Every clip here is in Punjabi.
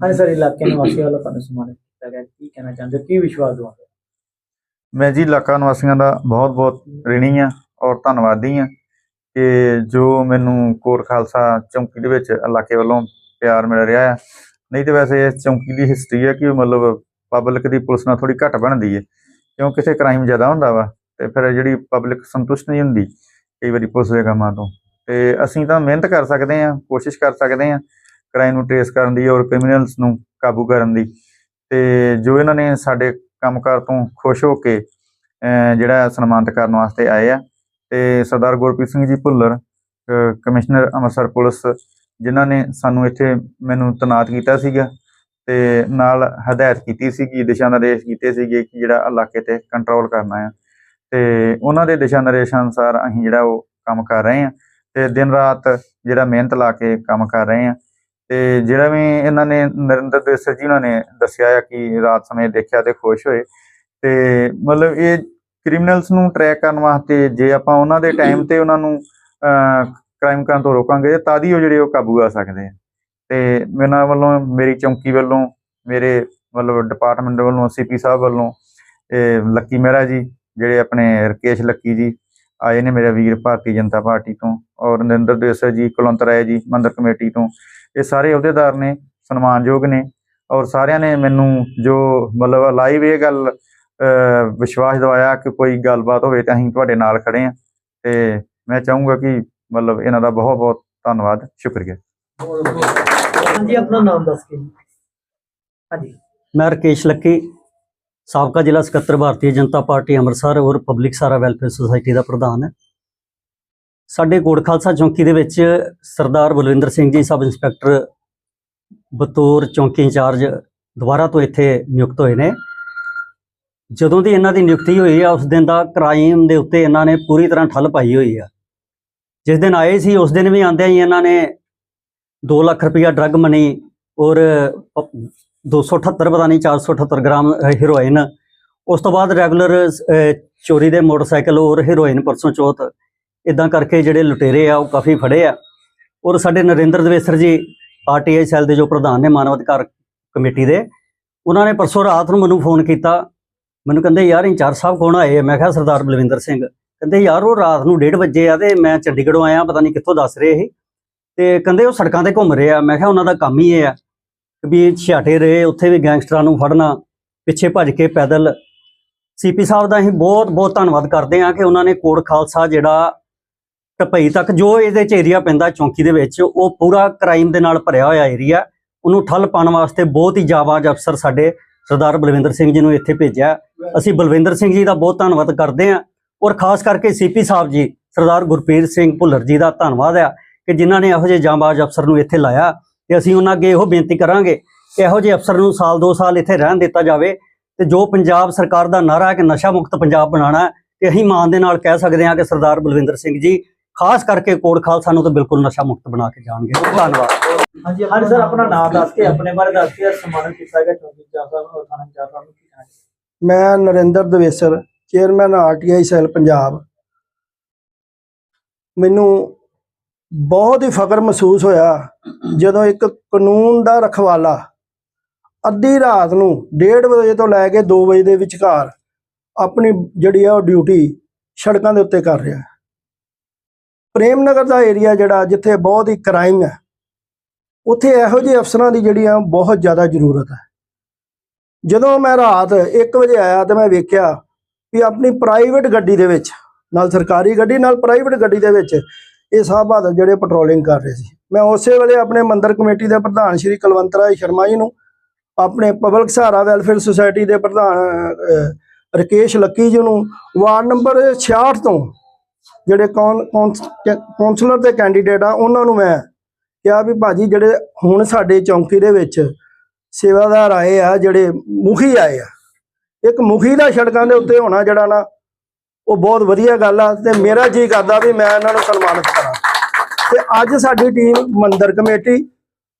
ਹਾਂਜੀ ਸਰ ਇਲਾਕੇ ਨਿਵਾਸੀਆਂ ਵੱਲੋਂ ਤੁਹਾਨੂੰ ਸਨਮਾਨਿਤ ਕੀਤਾ ਗਿਆ। ਕੀ ਕਹਿਣਾ ਚਾਹੁੰਦੇ ਹੋ? ਕੀ ਵਿਸ਼ਵਾਸ ਦਵਾਉਂਦੇ ਮੈਂ ਜੀ ਇਲਾਕਾ ਨਿਵਾਸੀਆਂ ਦਾ ਬਹੁਤ-ਬਹੁਤ ਰਿਣੀ ਆ ਔਰ ਧੰਨਵਾਦੀ ਆ ਕਿ ਜੋ ਮੈਨੂੰ ਕੋਰ ਖਾਲਸਾ ਚੌਂਕੀ ਦੇ ਵਿੱਚ ਇਲਾਕੇ ਵੱਲੋਂ ਪਿਆਰ ਮਿਲ ਰਿਹਾ ਹੈ ਨਹੀਂ ਤੇ ਵੈਸੇ ਇਸ ਚੌਂਕੀ ਦੀ ਹਿਸਟਰੀ ਹੈ ਕਿ ਮਤਲਬ ਪਬਲਿਕ ਦੀ ਪੁਲਿਸ ਨਾਲ ਥੋੜੀ ਘੱਟ ਬਣਦੀ ਹੈ, ਕਿਉਂ ਕਿਸੇ ਕ੍ਰਾਈਮ ਜ਼ਿਆਦਾ ਹੁੰਦਾ ਵਾ ਤੇ ਫਿਰ ਜਿਹੜੀ ਪਬਲਿਕ ਸੰਤੁਸ਼ਟ ਨਹੀਂ ਹੁੰਦੀ ਕਈ ਵਾਰੀ ਪੁਲਿਸ ਦੇ ਕੰਮਾਂ ਤੋਂ। ਤੇ ਅਸੀਂ ਤਾਂ ਮਿਹਨਤ ਕਰ ਸਕਦੇ ਆ ਕੋਸ਼ਿਸ਼ ਕਰ ਸਕਦੇ ਆ ਕ੍ਰਾਈਮ ਨੂੰ ਟ੍ਰੇਸ ਕਰਨ ਦੀ ਔਰ ਕ੍ਰਿਮੀਨਲਸ ਨੂੰ ਕਾਬੂ ਕਰਨ ਦੀ। ਤੇ ਜੋ ਇਹਨਾਂ ਨੇ ਸਾਡੇ ਕੰਮਕਾਰ ਤੋਂ ਖੁਸ਼ ਹੋ ਕੇ ਜਿਹੜਾ ਸਨਮਾਨਿਤ ਕਰਨ ਵਾਸਤੇ ਆਏ ਆ, ਤੇ ਸਰਦਾਰ ਗੁਰਪ੍ਰੀਤ ਸਿੰਘ ਜੀ ਭੁੱਲਰ ਕਮਿਸ਼ਨਰ ਅੰਮ੍ਰਿਤਸਰ ਪੁਲਿਸ, ਜਿਨ੍ਹਾਂ ਨੇ ਸਾਨੂੰ ਇੱਥੇ ਮੈਨੂੰ ਤੈਨਾਤ ਕੀਤਾ ਸੀਗਾ, ਤੇ ਨਾਲ ਹਦਾਇਤ ਕੀਤੀ ਸੀ ਕਿ ਦਿਸ਼ਾ ਨਿਰਦੇਸ਼ ਕੀਤੇ ਸੀਗੇ ਕਿ ਜਿਹੜਾ ਇਲਾਕੇ ਤੇ ਕੰਟਰੋਲ ਕਰਨਾ ਆ। ਤੇ ਉਹਨਾਂ ਦੇ ਦਿਸ਼ਾ ਨਿਰਦੇਸ਼ਾਂ ਅਨੁਸਾਰ ਅਸੀਂ ਜਿਹੜਾ ਉਹ ਕੰਮ ਕਰ ਰਹੇ ਹਾਂ ਤੇ ਦਿਨ ਰਾਤ ਜਿਹੜਾ ਮਿਹਨਤ ਲਾ ਕੇ ਕੰਮ ਕਰ ਰਹੇ ਹਾਂ ਤੇ ਜਿਹੜਾ ਵੀ ਇਹਨਾਂ ਨੇ ਨਰਿੰਦਰ ਦੇਸਰ ਜੀ ਉਹਨਾਂ ਨੇ ਦੱਸਿਆ ਆ ਕਿ ਰਾਤ ਸਮੇਂ ਦੇਖਿਆ ਤੇ ਖੁਸ਼ ਹੋਏ। ਤੇ ਮਤਲਬ ਇਹ ਕ੍ਰਿਮੀਨਲਸ ਨੂੰ ਟਰੈਕ ਕਰਨ ਵਾਸਤੇ ਜੇ ਆਪਾਂ ਉਹਨਾਂ ਦੇ ਟਾਈਮ ਤੇ ਉਹਨਾਂ ਨੂੰ ਕ੍ਰਾਈਮ ਕਰਨ ਤੋਂ ਰੋਕਾਂਗੇ, ਤਾਂ ਹੀ ਉਹ ਜਿਹੜੇ ਉਹ ਕਾਬੂ ਆ ਸਕਦੇ ਆ। ਤੇ ਮੇਰਾ ਵੱਲੋਂ, ਮੇਰੀ ਚੌਂਕੀ ਵੱਲੋਂ, ਮੇਰੇ ਮਤਲਬ ਡਿਪਾਰਟਮੈਂਟ ਵੱਲੋਂ ਸੀਪੀ ਸਾਹਿਬ ਵੱਲੋਂ ਇਹ ਲੱਕੀ ਮਹਿਰਾ ਜੀ, ਜਿਹੜੇ ਆਪਣੇ ਰਕੇਸ਼ ਲੱਕੀ ਜੀ, ਆਏ ਨੇ ਮੇਰੇ ਵੀਰ ਭਾਰਤੀ ਜਨਤਾ ਪਾਰਟੀ ਤੋਂ, ਔਰ ਨਰਿੰਦਰ ਦੇਸਰ ਜੀ, ਕੁਲਵੰਤ ਰਾਏ ਜੀ, ਮੰਦਰ ਕਮੇਟੀ ਤੋਂ ਇਹ ਸਾਰੇ ਅਹੁਦੇਦਾਰ ਨੇ ਸਨਮਾਨਯੋਗ ਨੇ ਔਰ ਸਾਰਿਆਂ ਨੇ ਮੈਨੂੰ ਜੋ ਮਤਲਬ ਲਾਈਵ ਇਹ ਗੱਲ ਵਿਸ਼ਵਾਸ ਦਿਵਾਇਆ ਕਿ ਕੋਈ ਗੱਲਬਾਤ ਹੋਵੇ ਤਾਂ ਅਸੀਂ ਤੁਹਾਡੇ ਨਾਲ ਖੜੇ ਆ ਤੇ ਮੈਂ ਚਾਹੂੰਗਾ ਕਿ ਮਤਲਬ ਇਹਨਾਂ ਦਾ ਬਹੁਤ ਬਹੁਤ ਧੰਨਵਾਦ ਸ਼ੁਕਰੀਆ। ਹਾਂਜੀ ਆਪਣਾ ਨਾਮ ਦੱਸ ਕੇ। ਹਾਂਜੀ। ਮੈਂ ਰਕੇਸ਼ ਲੱਕੀ ਸਾਬਕਾ ਜ਼ਿਲ੍ਹਾ ਸਕੱਤਰ ਭਾਰਤੀ ਜਨਤਾ ਪਾਰਟੀ ਅੰਮ੍ਰਿਤਸਰ ਔਰ ਪਬਲਿਕ ਸਾਰਾ ਵੈਲਫੇਅਰ ਸੁਸਾਇਟੀ ਦਾ ਪ੍ਰਧਾਨ ਹੈ। ਸਾਡੇ ਕੋਟ ਖਾਲਸਾ ਚੌਂਕੀ ਦੇ ਵਿੱਚ ਸਰਦਾਰ ਬਲਵਿੰਦਰ ਸਿੰਘ ਜੀ, ਸਬ ਇੰਸਪੈਕਟਰ ਬਤੌਰ ਚੌਂਕੀ ਇੰਚਾਰਜ ਦੁਬਾਰਾ ਤੋਂ ਇੱਥੇ ਨਿਯੁਕਤ ਹੋਏ ਨੇ। ਜਦੋਂ ਦੀ ਇਹਨਾਂ ਦੀ ਨਿਯੁਕਤੀ ਹੋਈ ਆ, ਉਸ ਦਿਨ ਦਾ ਕ੍ਰਾਈਮ ਦੇ ਉੱਤੇ ਇਹਨਾਂ ਨੇ ਪੂਰੀ ਤਰ੍ਹਾਂ ਠੱਲ ਪਾਈ ਹੋਈ ਆ। ਜਿਸ ਦਿਨ ਆਏ ਸੀ, ਉਸ ਦਿਨ ਵੀ ਆਂਦਿਆਂ ਹੀ ਇਹਨਾਂ ਨੇ 2 ਲੱਖ ਰੁਪਇਆ ਡਰੱਗ ਮਨੀ ਔਰ ਪ- 278 ਪਤਾ ਨਹੀਂ 478 ਗ੍ਰਾਮ ਹੀਰੋਇਨ, ਉਸ ਤੋਂ ਬਾਅਦ ਰੈਗੂਲਰ ਚੋਰੀ ਦੇ ਮੋਟਰਸਾਈਕਲ ਔਰ ਹੀਰੋਇਨ ਪਰਸੋਂ ਚੌਥ ਇਦਾਂ ਕਰਕੇ ਜਿਹੜੇ ਲੁਟੇਰੇ ਆ, ਉਹ ਕਾਫੀ ਫੜੇ ਆ। ਔਰ ਸਾਡੇ ਨਰਿੰਦਰ ਦਵੇਸਰ ਜੀ ਆਰਟੀਆਈ ਸੈੱਲ ਦੇ ਜੋ ਪ੍ਰਧਾਨ ਨੇ, ਮਾਨਵ ਅਧਿਕਾਰ ਕਮੇਟੀ ਦੇ, ਉਹਨਾਂ ਨੇ ਪਰਸੋਂ ਰਾਤ ਨੂੰ ਮੈਨੂੰ ਫੋਨ ਕੀਤਾ। ਮੈਨੂੰ ਕਹਿੰਦੇ, ਯਾਰ, ਇੰਚਾਰਜ ਸਾਹਿਬ ਕੌਣ ਆਏ ਆ? ਮੈਂ ਕਿਹਾ, ਸਰਦਾਰ ਬਲਵਿੰਦਰ ਸਿੰਘ। ਕਹਿੰਦੇ, ਯਾਰ, ਉਹ ਰਾਤ ਨੂੰ 1:30 ਵਜੇ ਆ ਤੇ ਮੈਂ ਚੰਡੀਗੜ੍ਹੋਂ ਆਇਆ, ਪਤਾ ਨਹੀਂ ਕਿੱਥੋਂ ਦੱਸ ਰਹੇ ਇਹ। ਤੇ ਕਹਿੰਦੇ, ਉਹ ਸੜਕਾਂ ਤੇ ਘੁੰਮ ਰਹੇ। ਆ ਮੈਂ ਕਿਹਾ, ਉਹਨਾਂ ਦਾ ਕੰਮ ਹੀ ਇਹ ਆ ਵੀ ਛਿਆਟੇ ਰਹੇ, ਉੱਥੇ ਵੀ ਗੈਂਗਸਟਰਾਂ ਨੂੰ ਫੜਨਾ, ਪਿੱਛੇ ਭੱਜ ਕੇ ਪੈਦਲ। ਸੀਪੀ ਸਾਹਿਬ ਦਾ ਅਸੀਂ ਬਹੁਤ ਬਹੁਤ ਧੰਨਵਾਦ ਕਰਦੇ ਹਾਂ ਕਿ ਉਹਨਾਂ ਨੇ ਕੋੜ ਖਾਲਸਾ ਜਿਹੜਾ ਟਪਈ ਤੱਕ ਜੋ ਇਹਦੇ ਚ ਏਰੀਆ ਪੈਂਦਾ ਚੌਂਕੀ ਦੇ ਵਿੱਚ, ਉਹ ਪੂਰਾ ਕ੍ਰਾਈਮ ਦੇ ਨਾਲ ਭਰਿਆ ਹੋਇਆ ਏਰੀਆ ਉਹਨੂੰ ਠੱਲ ਪਾਉਣ ਵਾਸਤੇ ਬਹੁਤ ਹੀ ਜਾਬਾਜ਼ ਅਫਸਰ ਸਾਡੇ ਸਰਦਾਰ ਬਲਵਿੰਦਰ ਸਿੰਘ ਜੀ ਨੂੰ ਇੱਥੇ ਭੇਜਿਆ। ਅਸੀਂ ਬਲਵਿੰਦਰ ਸਿੰਘ ਜੀ ਦਾ ਬਹੁਤ ਧੰਨਵਾਦ ਕਰਦੇ ਹਾਂ ਔਰ ਖਾਸ ਕਰਕੇ ਸੀਪੀ ਸਾਹਿਬ ਜੀ, ਸਰਦਾਰ ਗੁਰਪ੍ਰੀਤ ਸਿੰਘ ਭੁੱਲਰ ਜੀ ਦਾ ਧੰਨਵਾਦ ਆ ਕਿ ਜਿਨ੍ਹਾਂ ਨੇ ਇਹੋ ਜਿਹੇ ਜਾਬਾਜ਼ ਅਫਸਰ ਨੂੰ ਇੱਥੇ ਲਾਇਆ ਤੇ ਅਸੀਂ ਉਹਨਾਂ ਅੱਗੇ ਇਹੋ ਬੇਨਤੀ ਕਰਾਂਗੇ ਕਿ ਇਹੋ ਜਿਹੇ ਅਫਸਰ ਨੂੰ ਸਾਲ 2 ਸਾਲ ਇੱਥੇ ਰਹਿਣ ਦਿੱਤਾ ਜਾਵੇ ਤੇ ਜੋ ਪੰਜਾਬ ਸਰਕਾਰ ਦਾ ਨਾਰਾ ਹੈ ਕਿ ਨਸ਼ਾ ਮੁਕਤ ਪੰਜਾਬ ਬਣਾਉਣਾ ਹੈ, ਤੇ ਅਸੀਂ ਮਾਣ ਦੇ ਨਾਲ ਕਹਿ ਸਕਦੇ ਹਾਂ ਕਿ ਸਰਦਾਰ ਬਲਵਿੰਦਰ ਸਿੰਘ ਜੀ ਖਾਸ ਕਰਕੇ ਕੋਟ ਖਾਲਸਾ ਨੂੰ ਤਾਂ ਬਿਲਕੁਲ ਨਸ਼ਾ ਮੁਕਤ ਬਣਾ ਕੇ ਜਾਣਗੇ। ਧੰਨਵਾਦ। ਹਾਂਜੀ ਹਾਂਜੀ ਸਰ ਆਪਣਾ ਨਾਮ ਦੱਸ ਕੇ ਆਪਣੇ ਬਾਰੇ ਦੱਸ ਕੇ ਸਨਮਾਨਿਤ ਕੀਤਾ ਗਿਆ। ਚੌਂਕੀ ਇੰਚਾਰਜ ਸਾਹਿਬ ਨੂੰ ਥਾਣਾ ਇੰਚਾਰਜ ਸਾਹਿਬ ਨੂੰ ਕੀ ਕਹਿਣਾ ਚਾਹੁੰਦੇ? ਮੈਂ Narinder Dawesar chairman RTI cell Punjab. ਮੈਨੂੰ ਬਹੁਤ ਹੀ ਫਖਰ ਮਹਿਸੂਸ ਹੋਇਆ ਜਦੋਂ ਇੱਕ ਕਾਨੂੰਨ ਦਾ ਰਖਵਾਲਾ ਅੱਧੀ ਰਾਤ ਨੂੰ 1:30 ਵਜੇ ਤੋਂ ਲੈ ਕੇ 2 ਵਜੇ ਦੇ ਵਿਚਕਾਰ ਆਪਣੀ ਜਿਹੜੀ ਆ ਉਹ ਡਿਊਟੀ ਸੜਕਾਂ ਦੇ ਉੱਤੇ ਕਰ ਰਿਹਾ। ਪ੍ਰੇਮ ਨਗਰ ਦਾ ਏਰੀਆ ਜਿਹੜਾ ਜਿੱਥੇ ਬਹੁਤ ਹੀ ਕ੍ਰਾਈਮ ਹੈ ਉੱਥੇ ਇਹੋ ਜਿਹੇ ਅਫਸਰਾਂ ਦੀ ਜਿਹੜੀ ਆ ਬਹੁਤ ਜ਼ਿਆਦਾ ਜ਼ਰੂਰਤ ਹੈ। ਜਦੋਂ ਮੈਂ ਰਾਤ 1 ਵਜੇ ਆਇਆ ਤੇ ਮੈਂ ਵੇਖਿਆ ਵੀ ਆਪਣੀ ਪ੍ਰਾਈਵੇਟ ਗੱਡੀ ਦੇ ਵਿੱਚ ਨਾਲ ਸਰਕਾਰੀ ਗੱਡੀ ਨਾਲ ਪ੍ਰਾਈਵੇਟ ਗੱਡੀ ਦੇ ਵਿੱਚ ਇਹ ਸਾਹਿਬ ਬਹਾਦਰ ਜਿਹੜੇ ਪੈਟਰੋਲਿੰਗ ਕਰ ਰਹੇ ਸੀ। ਮੈਂ ਉਸੇ ਵੇਲੇ ਆਪਣੇ ਮੰਦਰ ਕਮੇਟੀ ਦੇ ਪ੍ਰਧਾਨ ਸ਼੍ਰੀ ਕੁਲਵੰਤ ਰਾਏ ਸ਼ਰਮਾ ਜੀ ਨੂੰ ਆਪਣੇ ਪਬਲਿਕ ਸਹਾਰਾ ਵੈਲਫੇਅਰ ਸੁਸਾਇਟੀ ਦੇ ਪ੍ਰਧਾਨ ਅਹ, ਰਕੇਸ਼ ਲੱਕੀ ਜੀ ਨੂੰ ਵਾਰਡ ਨੰਬਰ 66 ਤੋਂ ਜਿਹੜੇ ਕੌਨ ਕੌਂਸ- ਕੌਂਸਲਰ ਦੇ ਕੈਂਡੀਡੇਟ ਆ, ਉਹਨਾਂ ਨੂੰ ਮੈਂ ਕਿਹਾ ਵੀ ਭਾਜੀ ਜਿਹੜੇ ਹੁਣ ਸਾਡੇ ਚੌਂਕੀ ਦੇ ਵਿੱਚ ਸੇਵਾਦਾਰ ਆਏ ਆ, ਜਿਹੜੇ ਮੁਖੀ ਆਏ ਆ, ਇੱਕ ਮੁਖੀ ਦਾ ਸੜਕਾਂ ਦੇ ਉੱਤੇ ਹੋਣਾ ਜਿਹੜਾ ਨਾ, ਉਹ ਬਹੁਤ ਵਧੀਆ ਗੱਲ ਆ ਤੇ ਮੇਰਾ ਜੀ ਕਰਦਾ ਵੀ ਮੈਂ ਇਹਨਾਂ ਨੂੰ ਸਨਮਾਨਿਤ ਕਰਾਂ। ਤੇ ਅੱਜ ਸਾਡੀ ਟੀਮ ਮੰਦਰ committee,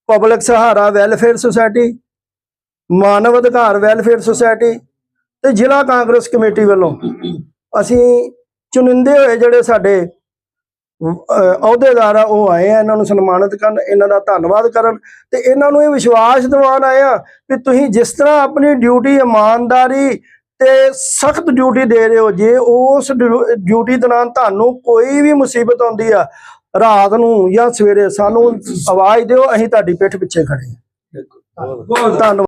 public Sahara welfare society, Manav Adhikar welfare society ਤੇ ਜ਼ਿਲ੍ਹਾ ਕਾਂਗਰਸ ਕਮੇਟੀ ਵੱਲੋਂ ਅਸੀਂ ਚੁਣਿੰਦੇ ਹੋਏ ਜਿਹੜੇ ਸਾਡੇ ਅਹ, ਅਹੁਦੇਦਾਰ ਆ ਉਹ ਆਏ ਆ ਇਹਨਾਂ ਨੂੰ ਸਨਮਾਨਿਤ ਕਰਨ ਇਹਨਾਂ ਦਾ ਧੰਨਵਾਦ ਕਰਨ ਤੇ ਇਹਨਾਂ ਨੂੰ ਇਹ ਵਿਸ਼ਵਾਸ ਦਿਵਾਉਣ ਆਏ ਆ ਵੀ ਤੁਸੀਂ ਜਿਸ ਤਰ੍ਹਾਂ ਆਪਣੀ ਡਿਊਟੀ ਇਮਾਨਦਾਰੀ ਤੇ ਸਖਤ ਡਿਊਟੀ ਦੇ ਰਹੇ ਹੋ ਜੇ ਉਸ ਡਿਊ- ਡਿਊਟੀ ਦੌਰਾਨ ਤੁਹਾਨੂੰ ਕੋਈ ਵੀ ਮੁਸੀਬਤ ਆਉਂਦੀ ਆ ਰਾਤ ਨੂੰ ਜਾਂ ਸਵੇਰੇ ਸਾਨੂੰ ਆਵਾਜ਼ ਦਿਓ ਅਸੀਂ ਤੁਹਾਡੀ ਪਿੱਠ ਪਿੱਛੇ ਖੜੇ ਹਾਂ। ਧੰਨਵਾਦ।